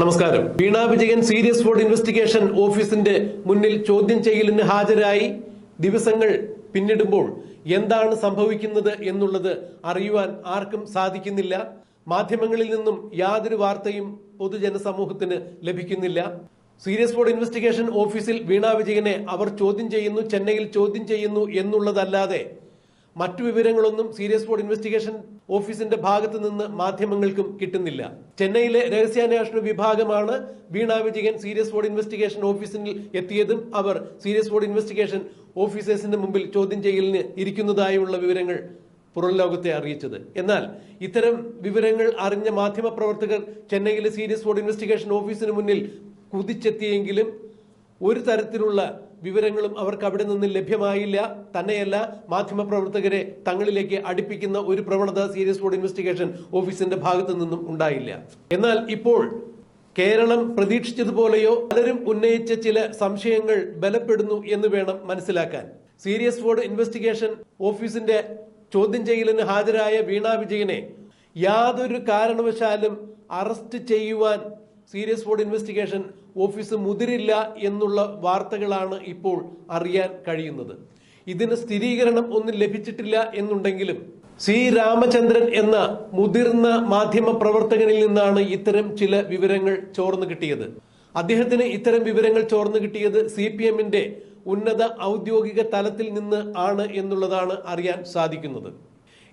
നമസ്കാരം. Veena Vijayan serious fraud investigation ഓഫീസിന്റെ മുന്നിൽ ചോദ്യം ചെയ്യലിന് ഹാജരായി. ദിവസങ്ങൾ പിന്നിടുമ്പോൾ എന്താണ് സംഭവിക്കുന്നത് എന്നുള്ളത് അറിയുവാൻ ആർക്കും സാധിക്കുന്നില്ല. മാധ്യമങ്ങളിൽ നിന്നും യാതൊരു വാർത്തയും പൊതുജനസമൂഹത്തിന് ലഭിക്കുന്നില്ല. സീരിയസ് ഫോർഡ് ഇൻവെസ്റ്റിഗേഷൻ ഓഫീസിൽ വീണ വിജയനെ അവർ ചോദ്യം ചെയ്യുന്നു ചെന്നൈയിൽ ചോദ്യം ചെയ്യുന്നു എന്നുള്ളതല്ലാതെ മറ്റു വിവരങ്ങളൊന്നും സീരിയസ് ബോർഡ് ഇൻവെസ്റ്റിഗേഷൻ ഓഫീസിന്റെ ഭാഗത്ത് നിന്ന് മാധ്യമങ്ങൾക്കും കിട്ടുന്നില്ല. ചെന്നൈയിലെ രഹസ്യാന്വേഷണ വിഭാഗമാണ് Veena Vijayan serious fraud investigation ഓഫീസിൽ എത്തിയതും അവർ സീരിയസ് ബോർഡ് ഇൻവെസ്റ്റിഗേഷൻ ഓഫീസേഴ്സിന്റെ മുമ്പിൽ ചോദ്യം ചെയ്യലിന് ഇരിക്കുന്നതായുള്ള വിവരങ്ങൾ പുറം ലോകത്തെ അറിയിച്ചത്. എന്നാൽ ഇത്തരം വിവരങ്ങൾ അറിഞ്ഞ മാധ്യമപ്രവർത്തകർ ചെന്നൈയിലെ സീരിയസ് ബോർഡ് ഇൻവെസ്റ്റിഗേഷൻ ഓഫീസിന് മുന്നിൽ കുതിച്ചെത്തിയെങ്കിലും ഒരു തരത്തിലുള്ള വിവരങ്ങളും അവർക്ക് അവിടെ നിന്ന് ലഭ്യമായില്ല. തന്നെയല്ല മാധ്യമപ്രവർത്തകരെ തങ്ങളിലേക്ക് അടുപ്പിക്കുന്ന ഒരു പ്രവണത സീരിയസ് ബോർഡ് ഇൻവെസ്റ്റിഗേഷൻ ഓഫീസിന്റെ ഭാഗത്തു നിന്നും ഉണ്ടായില്ല. എന്നാൽ ഇപ്പോൾ കേരളം പ്രതീക്ഷിച്ചതുപോലെയോ പലരും ഉന്നയിച്ച ചില സംശയങ്ങൾ ബലപ്പെടുന്നു എന്ന് വേണം മനസ്സിലാക്കാൻ. സീരിയസ് ബോർഡ് ഇൻവെസ്റ്റിഗേഷൻ ഓഫീസിന്റെ ചോദ്യം ചെയ്യലിന് ഹാജരായ വീണ വിജയനെ യാതൊരു കാരണവശാലും അറസ്റ്റ് ചെയ്യുവാൻ സീരിയസ് ഫോർഡ് ഇൻവെസ്റ്റിഗേഷൻ ഓഫീസ് മുതിരില്ല എന്നുള്ള വാർത്തകളാണ് ഇപ്പോൾ അറിയാൻ കഴിയുന്നത്. ഇതിന് സ്ഥിരീകരണം ഒന്നും ലഭിച്ചിട്ടില്ല എന്നുണ്ടെങ്കിലും സി. രാമചന്ദ്രൻ എന്ന മുതിർന്ന മാധ്യമ പ്രവർത്തകനിൽ നിന്നാണ് ഇത്തരം ചില വിവരങ്ങൾ ചോർന്നു കിട്ടിയത്. അദ്ദേഹത്തിന് ഇത്തരം വിവരങ്ങൾ ചോർന്നു കിട്ടിയത് സി. പി. എമ്മിന്റെ ഉന്നത ഔദ്യോഗിക തലത്തിൽ നിന്ന് ആണ് എന്നുള്ളതാണ് അറിയാൻ സാധിക്കുന്നത്.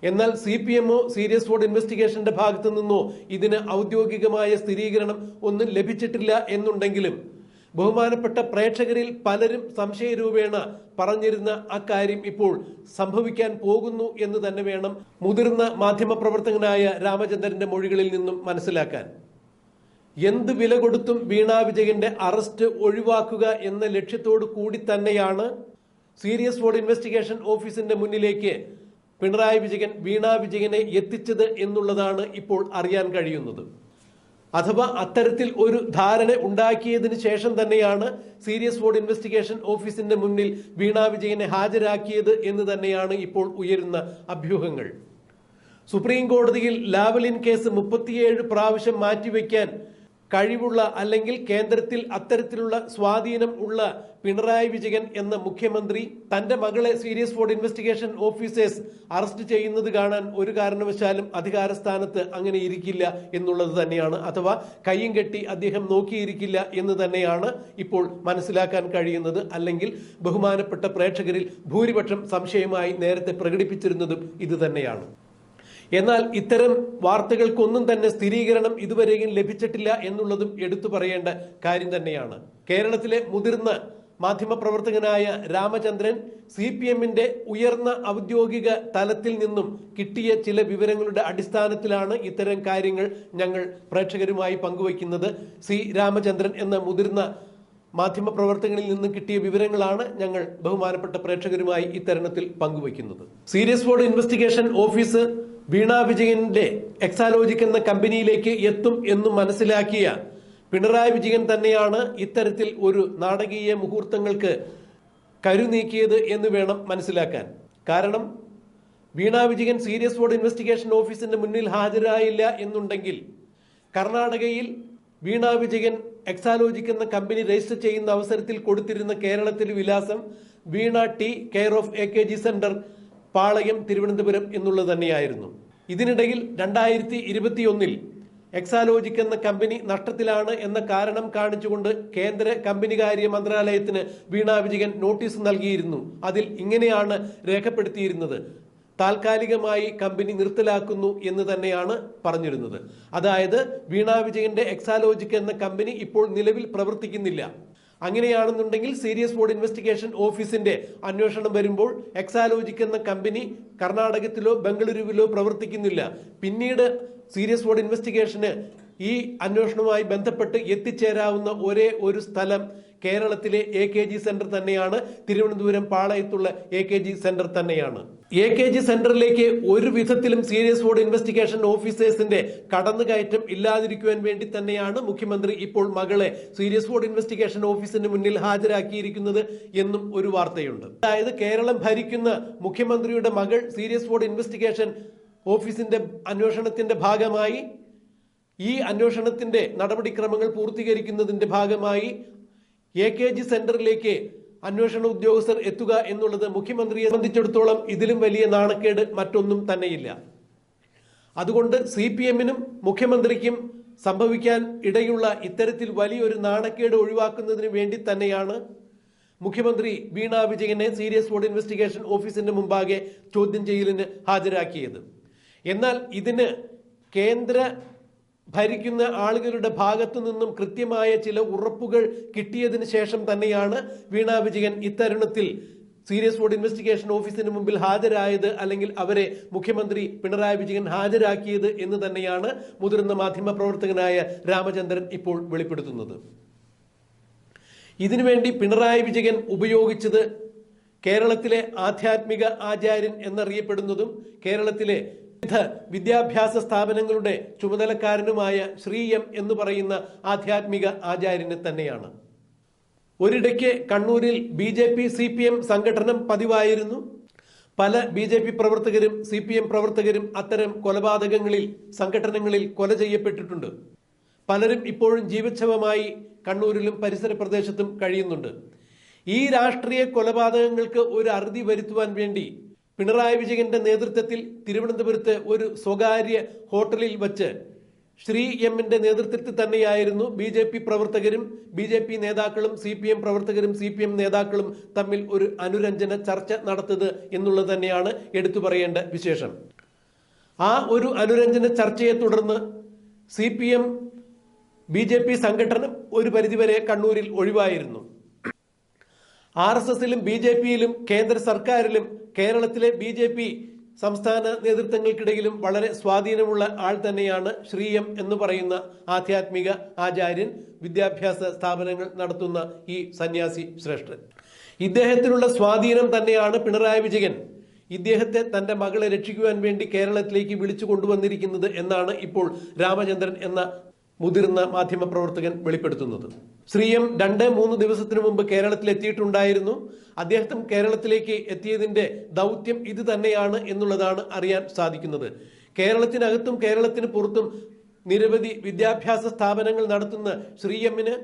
എന്നാൽ സി പി എമ്മോ സീരിയസ് ഫോർഡ് ഇൻവെസ്റ്റിഗേഷന്റെ ഭാഗത്തു നിന്നോ ഇതിന് ഔദ്യോഗികമായ സ്ഥിരീകരണം ഒന്നും ലഭിച്ചിട്ടില്ല എന്നുണ്ടെങ്കിലും ബഹുമാനപ്പെട്ട പ്രേക്ഷകരിൽ പലരും സംശയരൂപേണ പറഞ്ഞിരുന്ന അക്കാര്യം ഇപ്പോൾ സംഭവിക്കാൻ പോകുന്നു എന്ന് തന്നെ വേണം മുതിർന്ന മാധ്യമപ്രവർത്തകനായ രാമചന്ദ്രന്റെ മൊഴികളിൽ നിന്നും മനസ്സിലാക്കാൻ. എന്ത് വില കൊടുത്തും വീണാ വിജയന്റെ അറസ്റ്റ് ഒഴിവാക്കുക എന്ന ലക്ഷ്യത്തോടു കൂടി തന്നെയാണ് സീരിയസ് ഫോർഡ് ഇൻവെസ്റ്റിഗേഷൻ ഓഫീസിന്റെ മുന്നിലേക്ക് പിണറായി വിജയൻ വീണ വിജയനെ എത്തിച്ചത് എന്നുള്ളതാണ് ഇപ്പോൾ അറിയാൻ കഴിയുന്നത്. അഥവാ അത്തരത്തിൽ ഒരു ധാരണ ഉണ്ടാക്കിയതിന് ശേഷം തന്നെയാണ് സീരിയസ് ഫോർഡ് ഇൻവെസ്റ്റിഗേഷൻ ഓഫീസിന്റെ മുന്നിൽ വീണ വിജയനെ ഹാജരാക്കിയത് എന്ന് തന്നെയാണ് ഇപ്പോൾ ഉയരുന്ന അഭ്യൂഹങ്ങൾ. സുപ്രീം കോടതിയിൽ ലാവലിൻ കേസ് മുപ്പത്തിയേഴ് പ്രാവശ്യം മാറ്റിവെക്കാൻ കഴിവുള്ള അല്ലെങ്കിൽ കേന്ദ്രത്തിൽ അത്തരത്തിലുള്ള സ്വാധീനം ഉള്ള പിണറായി വിജയൻ എന്ന മുഖ്യമന്ത്രി തന്റെ മകളെ serious fraud investigation officers arrest ചെയ്യുന്നത് കാണാൻ ഒരു കാരണവശാലും അധികാര സ്ഥാനത്ത് അങ്ങനെ ഇരിക്കില്ല എന്നുള്ളത് തന്നെയാണ്. അഥവാ കയ്യും കെട്ടി അദ്ദേഹം നോക്കിയിരിക്കില്ല എന്ന് തന്നെയാണ് ഇപ്പോൾ മനസ്സിലാക്കാൻ കഴിയുന്നത്. അല്ലെങ്കിൽ ബഹുമാനപ്പെട്ട പ്രേക്ഷകരിൽ ഭൂരിപക്ഷം സംശയമായി നേരത്തെ പ്രകടിപ്പിച്ചിരുന്നതും ഇത് തന്നെയാണ്. എന്നാൽ ഇത്തരം വാർത്തകൾക്കൊന്നും തന്നെ സ്ഥിരീകരണം ഇതുവരെയും ലഭിച്ചിട്ടില്ല എന്നുള്ളതും എടുത്തു പറയേണ്ട കാര്യം തന്നെയാണ്. കേരളത്തിലെ മുതിർന്ന മാധ്യമപ്രവർത്തകനായ രാമചന്ദ്രൻ സി പി എമ്മിന്റെ ഉയർന്ന ഔദ്യോഗിക തലത്തിൽ നിന്നും കിട്ടിയ ചില വിവരങ്ങളുടെ അടിസ്ഥാനത്തിലാണ് ഇത്തരം കാര്യങ്ങൾ ഞങ്ങൾ പ്രേക്ഷകരുമായി പങ്കുവയ്ക്കുന്നത്. സി രാമചന്ദ്രൻ എന്ന മുതിർന്ന മാധ്യമപ്രവർത്തകനിൽ നിന്നും കിട്ടിയ വിവരങ്ങളാണ് ഞങ്ങൾ ബഹുമാനപ്പെട്ട പ്രേക്ഷകരുമായി ഇത്തരണത്തിൽ പങ്കുവയ്ക്കുന്നത്. Serious fraud investigation office Veena വിജയന്റെ എക്സാലോജിക് എന്ന കമ്പനിയിലേക്ക് എത്തും എന്ന് മനസ്സിലാക്കിയ പിണറായി വിജയൻ തന്നെയാണ് ഇത്തരത്തിൽ ഒരു നാടകീയ മുഹൂർത്തങ്ങൾക്ക് കരുനീക്കിയത് എന്ന് വേണം മനസ്സിലാക്കാൻ. കാരണം Veena Vijayan serious fraud investigation ഓഫീസിന്റെ മുന്നിൽ ഹാജരായില്ല എന്നുണ്ടെങ്കിൽ കർണാടകയിൽ വീണ വിജയൻ എക്സാലോജിക് എന്ന കമ്പനി രജിസ്റ്റർ ചെയ്യുന്ന അവസരത്തിൽ കൊടുത്തിരുന്ന കേരളത്തിലെ വിലാസം Veena T care of A K G centre Palayam Thiruvananthapuram എന്നുള്ളത് തന്നെയായിരുന്നു. ഇതിനിടയിൽ രണ്ടായിരത്തി ഇരുപത്തിയൊന്നിൽ എക്സാലോജിക് എന്ന കമ്പനി നഷ്ടത്തിലാണ് എന്ന കാരണം കാണിച്ചുകൊണ്ട് കേന്ദ്ര കമ്പനികാര്യ മന്ത്രാലയത്തിന് വീണ വിജയൻ നോട്ടീസ് നൽകിയിരുന്നു. അതിൽ ഇങ്ങനെയാണ് രേഖപ്പെടുത്തിയിരുന്നത്. താൽക്കാലികമായി കമ്പനി നിർത്തലാക്കുന്നു എന്ന് തന്നെയാണ് പറഞ്ഞിരുന്നത്. അതായത് വീണ വിജയന്റെ എക്സാലോജിക് എന്ന കമ്പനി ഇപ്പോൾ നിലവിൽ പ്രവർത്തിക്കുന്നില്ല. അങ്ങനെയാണെന്നുണ്ടെങ്കിൽ സീരിയസ് ബോർഡ് ഇൻവെസ്റ്റിഗേഷൻ ഓഫീസിന്റെ അന്വേഷണം വരുമ്പോൾ എക്സാലോജിക് എന്ന കമ്പനി കർണാടകത്തിലോ ബംഗളൂരുവിലോ പ്രവർത്തിക്കുന്നില്ല. പിന്നീട് സീരിയസ് ബോർഡ് ഇൻവെസ്റ്റിഗേഷന് ഈ അന്വേഷണവുമായി ബന്ധപ്പെട്ട് എത്തിച്ചേരാവുന്ന ഒരേ ഒരു സ്ഥലം കേരളത്തിലെ എ കെ ജി സെന്റർ തന്നെയാണ്. തിരുവനന്തപുരം പാളയത്തുള്ള എ കെ ജി സെന്റർ തന്നെയാണ്. എ കെ ജി സെന്ററിലേക്ക് ഒരു വിധത്തിലും സീരിയസ് ബോർഡ് ഇൻവെസ്റ്റിഗേഷൻ ഓഫീസേഴ്സിന്റെ കടന്നുകയറ്റം ഇല്ലാതിരിക്കുവാൻ വേണ്ടി തന്നെയാണ് മുഖ്യമന്ത്രി ഇപ്പോൾ മകളെ സീരിയസ് ബോർഡ് ഇൻവെസ്റ്റിഗേഷൻ ഓഫീസിന് മുന്നിൽ ഹാജരാക്കിയിരിക്കുന്നത് എന്നും ഒരു വാർത്തയുണ്ട്. അതായത് കേരളം ഭരിക്കുന്ന മുഖ്യമന്ത്രിയുടെ മകൾ സീരിയസ് ബോർഡ് ഇൻവെസ്റ്റിഗേഷൻ ഓഫീസിന്റെ അന്വേഷണത്തിന്റെ ഭാഗമായി ഈ അന്വേഷണത്തിന്റെ നടപടിക്രമങ്ങൾ പൂർത്തീകരിക്കുന്നതിന്റെ ഭാഗമായി എ കെ ജി സെന്ററിലേക്ക് അന്വേഷണ ഉദ്യോഗസ്ഥർ എത്തുക എന്നുള്ളത് മുഖ്യമന്ത്രിയെ സംബന്ധിച്ചിടത്തോളം ഇതിലും വലിയ നാണക്കേട് മറ്റൊന്നും തന്നെയില്ല. അതുകൊണ്ട് സി പി എമ്മിനും മുഖ്യമന്ത്രിക്കും സംഭവിക്കാൻ ഇടയുള്ള ഇത്തരത്തിൽ വലിയൊരു നാണക്കേട് ഒഴിവാക്കുന്നതിന് വേണ്ടി തന്നെയാണ് മുഖ്യമന്ത്രി വീണ വിജയനെ സീരിയസ് ബോർഡ് ഇൻവെസ്റ്റിഗേഷൻ ഓഫീസിന്റെ മുമ്പാകെ ചോദ്യം ചെയ്യലിന് ഹാജരാക്കിയത്. എന്നാൽ ഇതിന് കേന്ദ്ര ഭരിക്കുന്ന ആളുകളുടെ ഭാഗത്തു നിന്നും കൃത്യമായ ചില ഉറപ്പുകൾ കിട്ടിയതിന് ശേഷം തന്നെയാണ് വീണ വിജയൻ ഇത്തരുണത്തിൽ സീരിയസ് ബോർഡ് ഇൻവെസ്റ്റിഗേഷൻ ഓഫീസിന് മുമ്പിൽ ഹാജരായത് അല്ലെങ്കിൽ അവരെ മുഖ്യമന്ത്രി പിണറായി വിജയൻ ഹാജരാക്കിയത് എന്ന് തന്നെയാണ് മുതിർന്ന മാധ്യമ പ്രവർത്തകനായ രാമചന്ദ്രൻ ഇപ്പോൾ വെളിപ്പെടുത്തുന്നത്. ഇതിനുവേണ്ടി പിണറായി വിജയൻ ഉപയോഗിച്ചത് കേരളത്തിലെ ആധ്യാത്മിക ആചാര്യൻ എന്നറിയപ്പെടുന്നതും കേരളത്തിലെ വിവിധ വിദ്യാഭ്യാസ സ്ഥാപനങ്ങളുടെ ചുമതലക്കാരനുമായ ശ്രീ എം എന്ന് പറയുന്ന ആധ്യാത്മിക ആചാര്യനെ തന്നെയാണ്. ഒരിടയ്ക്ക് കണ്ണൂരിൽ B J P C P M സംഘടനം പതിവായിരുന്നു. പല ബി ജെ പി പ്രവർത്തകരും സി പി എം പ്രവർത്തകരും അത്തരം കൊലപാതകങ്ങളിൽ സംഘടനകളിൽ കൊല ചെയ്യപ്പെട്ടിട്ടുണ്ട്. പലരും ഇപ്പോഴും ജീവിച്ഛവമായി കണ്ണൂരിലും പരിസര പ്രദേശത്തും കഴിയുന്നുണ്ട്. ഈ രാഷ്ട്രീയ കൊലപാതകങ്ങൾക്ക് ഒരു അറുതി വരുത്തുവാൻ വേണ്ടി പിണറായി വിജയന്റെ നേതൃത്വത്തിൽ തിരുവനന്തപുരത്ത് ഒരു സ്വകാര്യ ഹോട്ടലിൽ വച്ച് ശ്രീ എമ്മിന്റെ നേതൃത്വത്തിൽ തന്നെയായിരുന്നു ബി ജെ പി പ്രവർത്തകരും ബി ജെ പി നേതാക്കളും സി പി എം പ്രവർത്തകരും സി പി എം നേതാക്കളും തമ്മിൽ ഒരു അനുരഞ്ജന ചർച്ച നടത്തത് എന്നുള്ളത് തന്നെയാണ് എടുത്തു പറയേണ്ട വിശേഷം. ആ ഒരു അനുരഞ്ജന ചർച്ചയെ തുടർന്ന് C P M B J P സംഘടന ഒരു പരിധിവരെ കണ്ണൂരിൽ ഒഴിവായിരുന്നു. ആർ എസ് എസിലും ബി ജെ പിയിലും കേന്ദ്ര സർക്കാരിലും കേരളത്തിലെ ബി ജെ പി സംസ്ഥാന നേതൃത്വങ്ങൾക്കിടയിലും വളരെ സ്വാധീനമുള്ള ആൾ തന്നെയാണ് ശ്രീ എം എന്ന് പറയുന്ന ആധ്യാത്മിക ആചാര്യൻ വിദ്യാഭ്യാസ സ്ഥാപനങ്ങൾ നടത്തുന്ന ഈ സന്യാസി ശ്രേഷ്ഠൻ. ഇദ്ദേഹത്തിനുള്ള സ്വാധീനം തന്നെയാണ് പിണറായി വിജയൻ. ഇദ്ദേഹത്തെ തന്റെ മകളെ രക്ഷിക്കുവാൻ വേണ്ടി കേരളത്തിലേക്ക് വിളിച്ചു കൊണ്ടുവന്നിരിക്കുന്നത് എന്നാണ് ഇപ്പോൾ രാമചന്ദ്രൻ എന്ന മുതിർന്ന മാധ്യമപ്രവർത്തകൻ വെളിപ്പെടുത്തുന്നത്. ശ്രീ എം രണ്ട് മൂന്ന് ദിവസത്തിനു മുമ്പ് കേരളത്തിൽ എത്തിയിട്ടുണ്ടായിരുന്നു അദ്ദേഹം കേരളത്തിലേക്ക് എത്തിയതിന്റെ ദൗത്യം ഇത് തന്നെയാണ് എന്നുള്ളതാണ് അറിയാൻ സാധിക്കുന്നത്. കേരളത്തിനകത്തും കേരളത്തിന് പുറത്തും നിരവധി വിദ്യാഭ്യാസ സ്ഥാപനങ്ങൾ നടത്തുന്ന ശ്രീ എമ്മിന്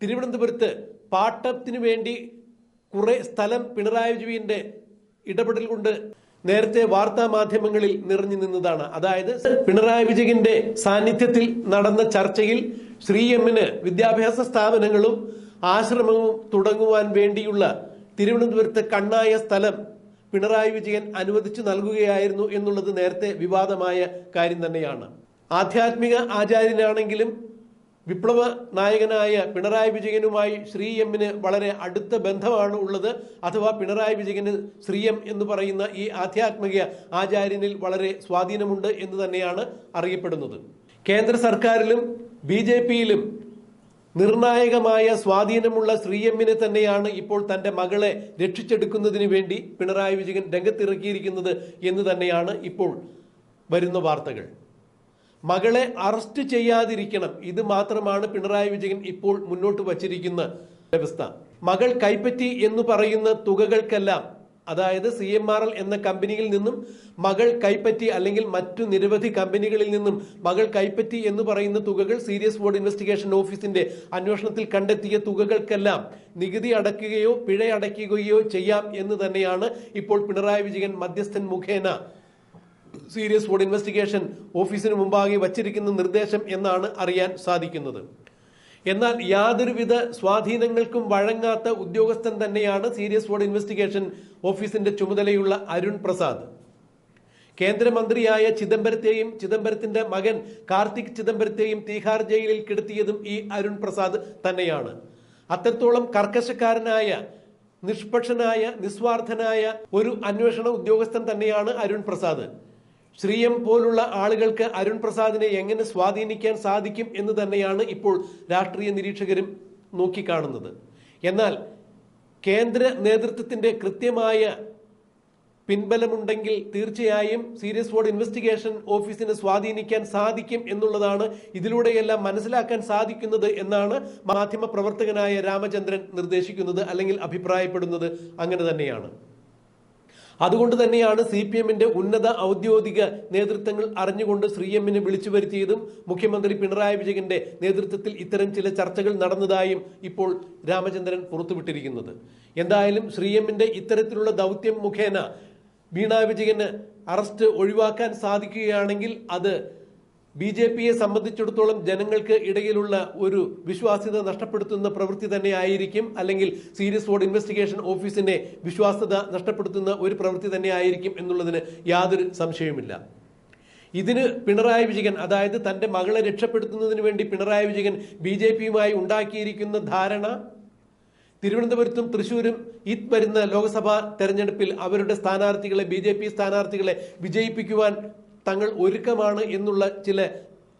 തിരുവനന്തപുരത്ത് പാട്ടത്തിന് വേണ്ടി കുറെ സ്ഥലം പിണറായി വിജയന്റെ ഇടപെടൽ കൊണ്ട് നേരത്തെ വാർത്താ മാധ്യമങ്ങളിൽ നിറഞ്ഞു നിന്നതാണ്. അതായത് പിണറായി വിജയന്റെ സാന്നിധ്യത്തിൽ നടന്ന ചർച്ചയിൽ ശ്രീ എമ്മിന് വിദ്യാഭ്യാസ സ്ഥാപനങ്ങളും ആശ്രമവും തുടങ്ങുവാൻ വേണ്ടിയുള്ള തിരുവനന്തപുരത്ത് കണ്ണായ സ്ഥലം പിണറായി വിജയൻ അനുവദിച്ചു നൽകുകയായിരുന്നു എന്നുള്ളത് നേരത്തെ വിവാദമായ കാര്യം തന്നെയാണ്. ആധ്യാത്മിക ആചാര്യനാണെങ്കിലും വിപ്ലവ നായകനായ പിണറായി വിജയനുമായി ശ്രീ എമ്മിന് വളരെ അടുത്ത ബന്ധമാണ് ഉള്ളത്. അഥവാ പിണറായി വിജയന് ശ്രീ എം എന്ന് പറയുന്ന ഈ ആധ്യാത്മിക ആചാര്യനിൽ വളരെ സ്വാധീനമുണ്ട് എന്ന് തന്നെയാണ് അറിയപ്പെടുന്നത്. കേന്ദ്ര സർക്കാരിലും ബി ജെ പിയിലും നിർണായകമായ സ്വാധീനമുള്ള ശ്രീ എമ്മിനെ തന്നെയാണ് ഇപ്പോൾ തന്റെ മകളെ രക്ഷിച്ചെടുക്കുന്നതിന് വേണ്ടി പിണറായി വിജയൻ രംഗത്തിറക്കിയിരിക്കുന്നത് എന്ന് തന്നെയാണ് ഇപ്പോൾ വരുന്ന വാർത്തകൾ. മകളെ അറസ്റ്റ് ചെയ്യാതിരിക്കണം. ഇത് മാത്രമാണ് പിണറായി വിജയൻ ഇപ്പോൾ മുന്നോട്ട് വച്ചിരിക്കുന്ന വ്യവസ്ഥ. മകൾ കൈപ്പറ്റി എന്ന് പറയുന്ന തുകകൾക്കെല്ലാം അതായത് സി എം ആർ എൽ എന്ന കമ്പനിയിൽ നിന്നും മകൾ കൈപ്പറ്റി അല്ലെങ്കിൽ മറ്റു നിരവധി കമ്പനികളിൽ നിന്നും മകൾ കൈപ്പറ്റി എന്ന് പറയുന്ന തുകകൾ സീരിയസ് ബോർഡ് ഇൻവെസ്റ്റിഗേഷൻ ഓഫീസിന്റെ അന്വേഷണത്തിൽ കണ്ടെത്തിയ തുകകൾക്കെല്ലാം നികുതി അടയ്ക്കുകയോ പിഴ അടയ്ക്കുകയോ ചെയ്യാം എന്ന് തന്നെയാണ് ഇപ്പോൾ പിണറായി വിജയൻ മധ്യസ്ഥൻ മുഖേന സീരിയസ് ഫുഡ് ഇൻവെസ്റ്റിഗേഷൻ ഓഫീസിന് മുമ്പാകെ വച്ചിരിക്കുന്ന നിർദ്ദേശം എന്നാണ് അറിയാൻ സാധിക്കുന്നത്. എന്നാൽ യാതൊരുവിധ സ്വാധീനങ്ങൾക്കും വഴങ്ങാത്ത ഉദ്യോഗസ്ഥൻ തന്നെയാണ് സീരിയസ് ഫോഡ് ഇൻവെസ്റ്റിഗേഷൻ ഓഫീസിന്റെ ചുമതലയുള്ള അരുൺ പ്രസാദ്. കേന്ദ്രമന്ത്രിയായ ചിദംബരത്തെയും ചിദംബരത്തിന്റെ മകൻ കാർത്തിക് ചിദംബരത്തെയും തീഹാർ ജയിലിൽ കിടത്തിയതും ഈ അരുൺ പ്രസാദ് തന്നെയാണ്. അത്രത്തോളം കർക്കശക്കാരനായ നിഷ്പക്ഷനായ നിസ്വാർത്ഥനായ ഒരു അന്വേഷണ ഉദ്യോഗസ്ഥൻ തന്നെയാണ് അരുൺ പ്രസാദ്. ശ്രീ എം പോലുള്ള ആളുകൾക്ക് അരുൺ പ്രസാദിനെ എങ്ങനെ സ്വാധീനിക്കാൻ സാധിക്കും എന്ന് തന്നെയാണ് ഇപ്പോൾ രാഷ്ട്രീയ നിരീക്ഷകരും നോക്കിക്കാണുന്നത്. എന്നാൽ കേന്ദ്ര നേതൃത്വത്തിന്റെ കൃത്യമായ പിൻബലമുണ്ടെങ്കിൽ തീർച്ചയായും സീരിയസ് ബോർഡ് ഇൻവെസ്റ്റിഗേഷൻ ഓഫീസിനെ സ്വാധീനിക്കാൻ സാധിക്കും എന്നുള്ളതാണ് ഇതിലൂടെയെല്ലാം മനസ്സിലാക്കാൻ സാധിക്കുന്നത് എന്നാണ് മാധ്യമ പ്രവർത്തകനായ രാമചന്ദ്രൻ നിർദ്ദേശിക്കുന്നത് അല്ലെങ്കിൽ അഭിപ്രായപ്പെടുന്നത്. അങ്ങനെ തന്നെയാണ്. അതുകൊണ്ട് തന്നെയാണ് സി പി എമ്മിന്റെ ഉന്നത ഔദ്യോഗിക നേതൃത്വങ്ങൾ അറിഞ്ഞുകൊണ്ട് ശ്രീ എമ്മിനെ വിളിച്ചു വരുത്തിയതും മുഖ്യമന്ത്രി പിണറായി വിജയന്റെ നേതൃത്വത്തിൽ ഇത്തരം ചില ചർച്ചകൾ നടന്നതായും ഇപ്പോൾ രാമചന്ദ്രൻ പുറത്തുവിട്ടിരിക്കുന്നത്. എന്തായാലും ശ്രീ എമ്മിന്റെ ഇത്തരത്തിലുള്ള ദൗത്യം മുഖേന വീണ വിജയന് അറസ്റ്റ് ഒഴിവാക്കാൻ സാധിക്കുകയാണെങ്കിൽ അത് ബി ജെ പിയെ സംബന്ധിച്ചിടത്തോളം ജനങ്ങൾക്ക് ഇടയിലുള്ള ഒരു വിശ്വാസ്യത നഷ്ടപ്പെടുത്തുന്ന പ്രവൃത്തി തന്നെ ആയിരിക്കും അല്ലെങ്കിൽ സീരിയസ് റോഡ് ഇൻവെസ്റ്റിഗേഷൻ ഓഫീസിന്റെ വിശ്വാസ്യത നഷ്ടപ്പെടുത്തുന്ന ഒരു പ്രവൃത്തി തന്നെ ആയിരിക്കും എന്നുള്ളതിന് യാതൊരു സംശയവുമില്ല. ഇതിന് പിണറായി വിജയൻ അതായത് തന്റെ മകളെ രക്ഷപ്പെടുത്തുന്നതിന് വേണ്ടി പിണറായി വിജയൻ ബി ജെ പിയുമായി ഉണ്ടാക്കിയിരിക്കുന്ന ധാരണ തിരുവനന്തപുരത്തും തൃശൂരും ഈ വരുന്ന ലോക്സഭാ തെരഞ്ഞെടുപ്പിൽ അവരുടെ സ്ഥാനാർത്ഥികളെ ബി സ്ഥാനാർത്ഥികളെ വിജയിപ്പിക്കുവാൻ തങ്ങൾ ഒരുക്കമാണ് എന്നുള്ള ചില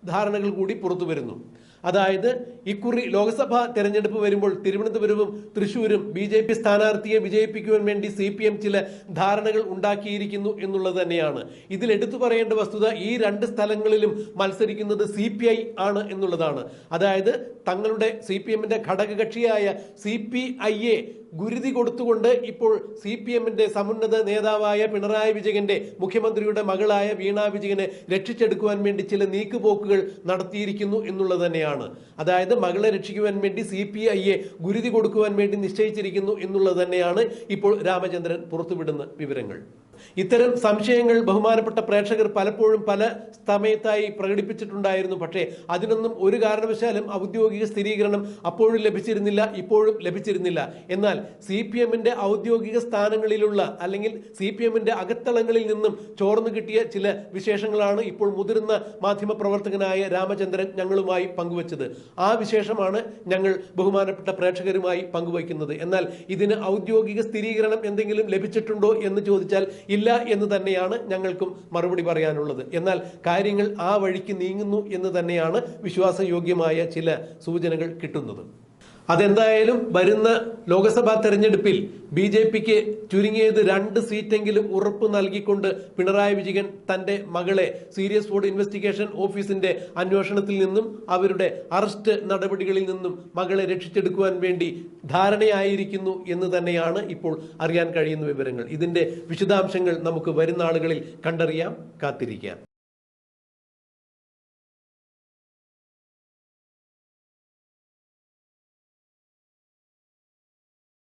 ധാരണകൾ കൂടി പുറത്തു വരുന്നു. അതായത് ഇക്കുറി ലോക്സഭാ തെരഞ്ഞെടുപ്പ് വരുമ്പോൾ തിരുവനന്തപുരവും തൃശൂരും ബി ജെ പി സ്ഥാനാർത്ഥിയെ വിജയിപ്പിക്കുവാൻ വേണ്ടി സി പി എം ചില ധാരണകൾ ഉണ്ടാക്കിയിരിക്കുന്നു എന്നുള്ളത് തന്നെയാണ്. ഇതിൽ എടുത്തു പറയേണ്ട വസ്തുത ഈ രണ്ട് സ്ഥലങ്ങളിലും മത്സരിക്കുന്നത് സി പി ഐ ആണ് എന്നുള്ളതാണ്. അതായത് തങ്ങളുടെ സി പി എമ്മിന്റെ ഘടകകക്ഷിയായ സി പി ഐയെ ഗുരുതി കൊടുത്തുകൊണ്ട് ഇപ്പോൾ സി പി എമ്മിന്റെ സമുന്നത നേതാവായ പിണറായി വിജയന്റെ മുഖ്യമന്ത്രിയുടെ മകളായ വീണ വിജയനെ രക്ഷിച്ചെടുക്കുവാൻ വേണ്ടി ചില നീക്കുപോക്കുകൾ നടത്തിയിരിക്കുന്നു എന്നുള്ളത് തന്നെയാണ്. അതായത് മകളെ രക്ഷിക്കുവാൻ വേണ്ടി സി പി ഐയെ ഗുരുതി കൊടുക്കുവാൻ വേണ്ടി നിശ്ചയിച്ചിരിക്കുന്നു എന്നുള്ളത് തന്നെയാണ് ഇപ്പോൾ രാമചന്ദ്രൻ പുറത്തുവിടുന്ന വിവരങ്ങൾ. ഇത്തരം സംശയങ്ങൾ ബഹുമാനപ്പെട്ട പ്രേക്ഷകർ പലപ്പോഴും പല സമയത്തായി പ്രകടിപ്പിച്ചിട്ടുണ്ടായിരുന്നു. പക്ഷേ അതിനൊന്നും ഒരു കാരണവശാലും ഔദ്യോഗിക സ്ഥിരീകരണം അപ്പോഴും ലഭിച്ചിരുന്നില്ല ഇപ്പോഴും ലഭിച്ചിരുന്നില്ല. എന്നാൽ സി പി എമ്മിന്റെ ഔദ്യോഗിക സ്ഥാനങ്ങളിലുള്ള അല്ലെങ്കിൽ സി പി എമ്മിന്റെ അകത്തളങ്ങളിൽ നിന്നും ചോർന്നു കിട്ടിയ ചില വിശേഷങ്ങളാണ് ഇപ്പോൾ മുതിർന്ന മാധ്യമപ്രവർത്തകനായ രാമചന്ദ്രൻ ഞങ്ങളുമായി പങ്കുവച്ചത്. ആ വിശേഷമാണ് ഞങ്ങൾ ബഹുമാനപ്പെട്ട പ്രേക്ഷകരുമായി പങ്കുവയ്ക്കുന്നത്. എന്നാൽ ഇതിന് ഔദ്യോഗിക സ്ഥിരീകരണം എന്തെങ്കിലും ലഭിച്ചിട്ടുണ്ടോ എന്ന് ചോദിച്ചാൽ ഇല്ല എന്ന് തന്നെയാണ് ഞങ്ങൾക്കും മറുപടി പറയാനുള്ളത്. എന്നാൽ കാര്യങ്ങൾ ആ വഴിക്ക് നീങ്ങുന്നു എന്ന് തന്നെയാണ് വിശ്വാസയോഗ്യമായ ചില സൂചനകൾ കിട്ടുന്നത്. അതെന്തായാലും വരുന്ന ലോക്സഭാ തെരഞ്ഞെടുപ്പിൽ ബി ജെ പിക്ക് ചുരുങ്ങിയത് രണ്ട് സീറ്റെങ്കിലും ഉറപ്പ് നൽകിക്കൊണ്ട് പിണറായി വിജയൻ തന്റെ മകളെ സീരിയസ് ഫോഡ് ഇൻവെസ്റ്റിഗേഷൻ ഓഫീസിന്റെ അന്വേഷണത്തിൽ നിന്നും അവരുടെ അറസ്റ്റ് നടപടികളിൽ നിന്നും മകളെ രക്ഷിച്ചെടുക്കുവാൻ വേണ്ടി ധാരണയായിരിക്കുന്നു എന്ന് തന്നെയാണ് ഇപ്പോൾ അറിയാൻ കഴിയുന്ന വിവരങ്ങൾ. ഇതിന്റെ വിശദാംശങ്ങൾ നമുക്ക് വരുന്ന ആളുകളിൽ കണ്ടറിയാം കാത്തിരിക്കാം.